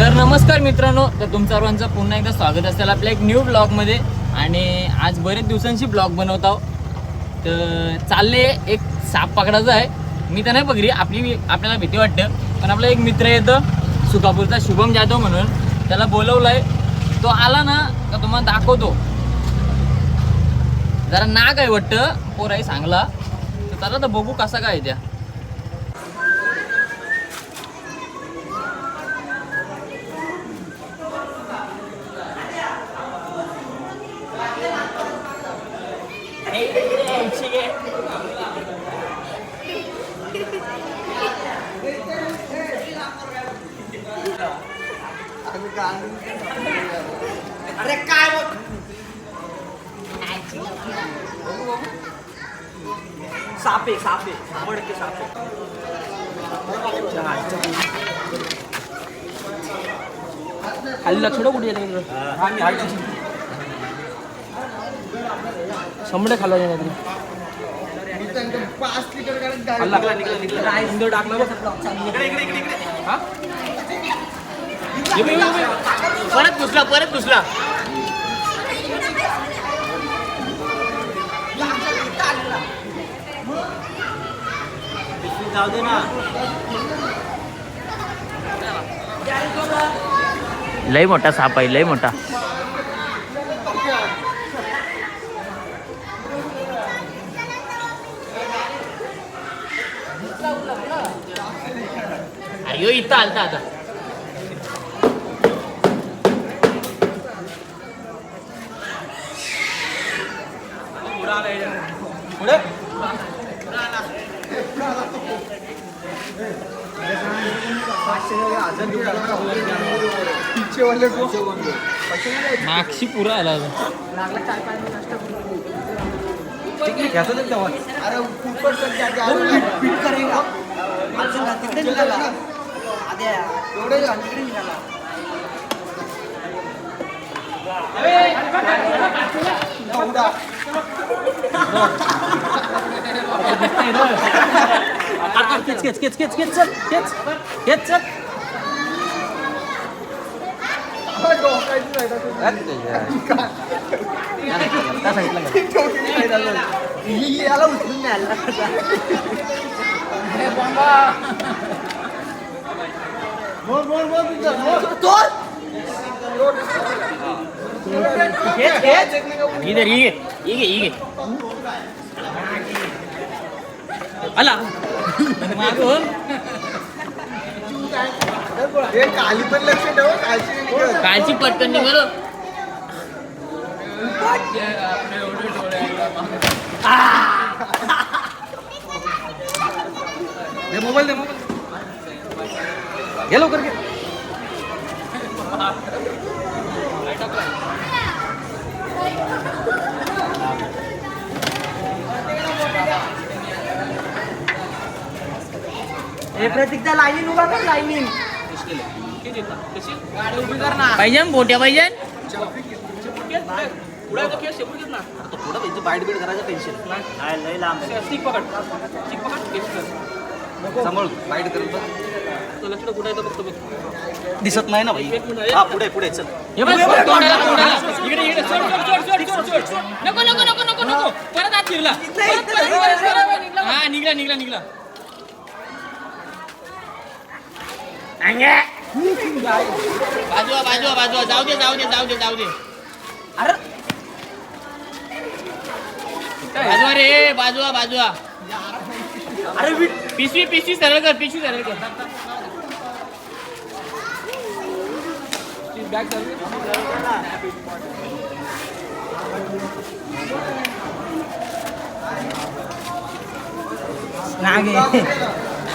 तर नमस्कार मित्रांनो तर तुमच्या सर्वांचं पुन्हा एकदा स्वागत असेल आपल्या एक न्यू ब्लॉगमध्ये आणि आज बरेच दिवसांची ब्लॉग बनवत आहो तर चालले एक साप पकडायचा आहे. मी तर नाही पकडी आपली आपल्याला भीती वाटतं. पण आपला एक मित्र येतं सुकापूरचा शुभम जाधव म्हणून. त्याला बोलवलं आहे तो आला ना का तुम्हाला दाखवतो. जरा नाग आहे वाटतं पोराही सांगला. तर त्याला तर बघू कसा काय त्या. अरे काय सापे सापे मडके सापे खाली लक्ष कुठे येते शंभर खाल्ला नाही इंदो टाकला. परत घुसला परत घुसला जाऊ दे ना. लय मोठा साप आहे लय मोठा. अयो इथं आलता आता मागशी पुरा आला अरे आद्या एवढे तिकडे निघाला. खेच खेच खेच खेच खेच चल खेच खेच चल याला उचलून न्यायला बोल बोल बोल तुझं खेच खेच इधर ये ये ये ये. आला मागून हे काली पण लक्ष ठेव कालची. कालची पटकन निघालो दे मोबाईल दे मोबाईल. घे लवकर घे. हे प्रतीकच्या लाईनीन उभा कर लाईनीन पाहिजे ना गोट्या पाहिजे. बाईट बीट करायचं टेन्शन नाही लय लांब सांभाळ बाईट दिसत नाही ना भाई. हा पुढे पुढे चल. नको नको नको नको नको. परत आत परत. हा निघला निघला निघला. बाजूला बाजूला जाऊ दे जाऊ दे जाऊ दे जाऊ दे. अरे. बाजूला रे अरे पिशवी पिशवी सरळ कर पिशवी सरळ कर. नाग नाग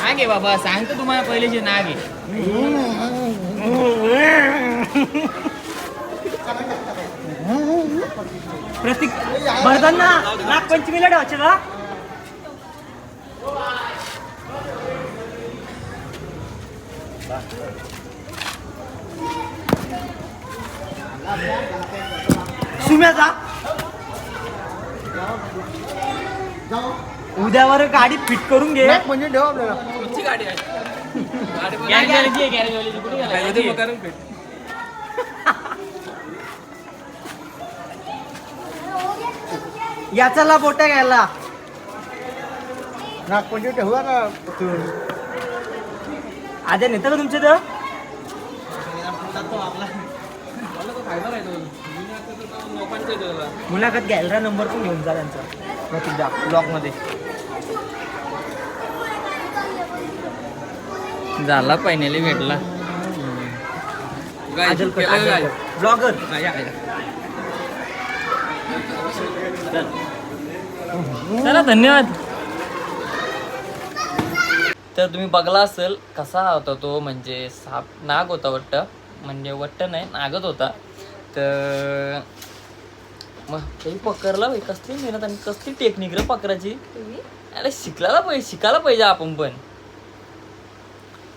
आहे बाबा सांगतो तुम्हाला पहिलेचे नाग आहे. प्रतीक भरताना नाग पंचमीला ठेवायचे का? सुम्याचा उद्यावर गाडी फिट करून घे. म्हणजे ठेव आपल्याला. कोणची गाडी आहे? याचाला बोट्या घ्यायला. नागपूरची ठेवा ना आद्या नेतं का तुमच्या तर मुलाखत घ्यायला नंबर पण घेऊन जा त्यांचा. प्रतीकदा ब्लॉगमध्ये झाला फायनली भेटला. ब्लॉगर चला धन्यवाद. तर तुम्ही बघला असेल कसा होता तो म्हणजे साप नाग होता वाटतं म्हणजे वाटतं नाही नागच होता. तर मग काही पकडला भाई कसली मेहनत आणि कसली टेक्निक रे पकडायची अरे शिकला पाहिजे शिकायला पाहिजे आपण पण.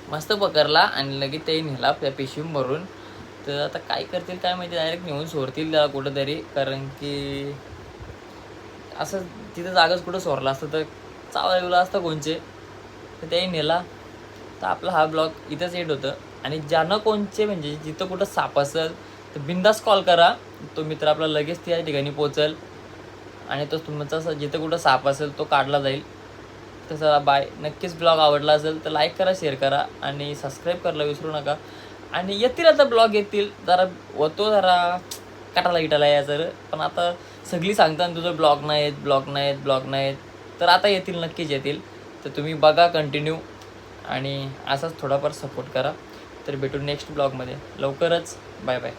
मस्त पकडला आणि लगेच ते नेला त्या पिशवी भरून. तर आता काय करतील काय माहिती डायरेक्ट नेऊन सोडतील त्याला कुठंतरी कारण की असं तिथं जागाच कुठं सोरला असतं तर चावला बिवला असता कोणचे. तर त्याही नेला. तर आपला हा ब्लॉग इथंच एड होतं. आणि ज्यांना कोणचे म्हणजे जिथं कुठं साप असेल तर बिंदास कॉल करा. तो मित्र आपला लगेच त्या ठिकाणी पोचेल आणि तो तुमचा जिथं कुठं साप असेल तो काढला जाईल. तर चला बाय नक्कीच ब्लॉग आवडला असेल तर लाईक करा शेअर करा आणि सबस्क्राईब करायला विसरू नका. आणि येतील आता ब्लॉग येतील. जरा होतो जरा कटाला गिटाला जर. पण आता सगळी सांगतात तुझं ब्लॉग नाही आहेत ब्लॉग नाही आहेत ब्लॉग नाही आहेत तर आता येतील नक्कीच येतील. तर तुम्ही बघा कंटिन्यू आणि असाच थोडाफार सपोर्ट करा. तर भेटू नेक्स्ट ब्लॉगमध्ये लवकरच. Bye bye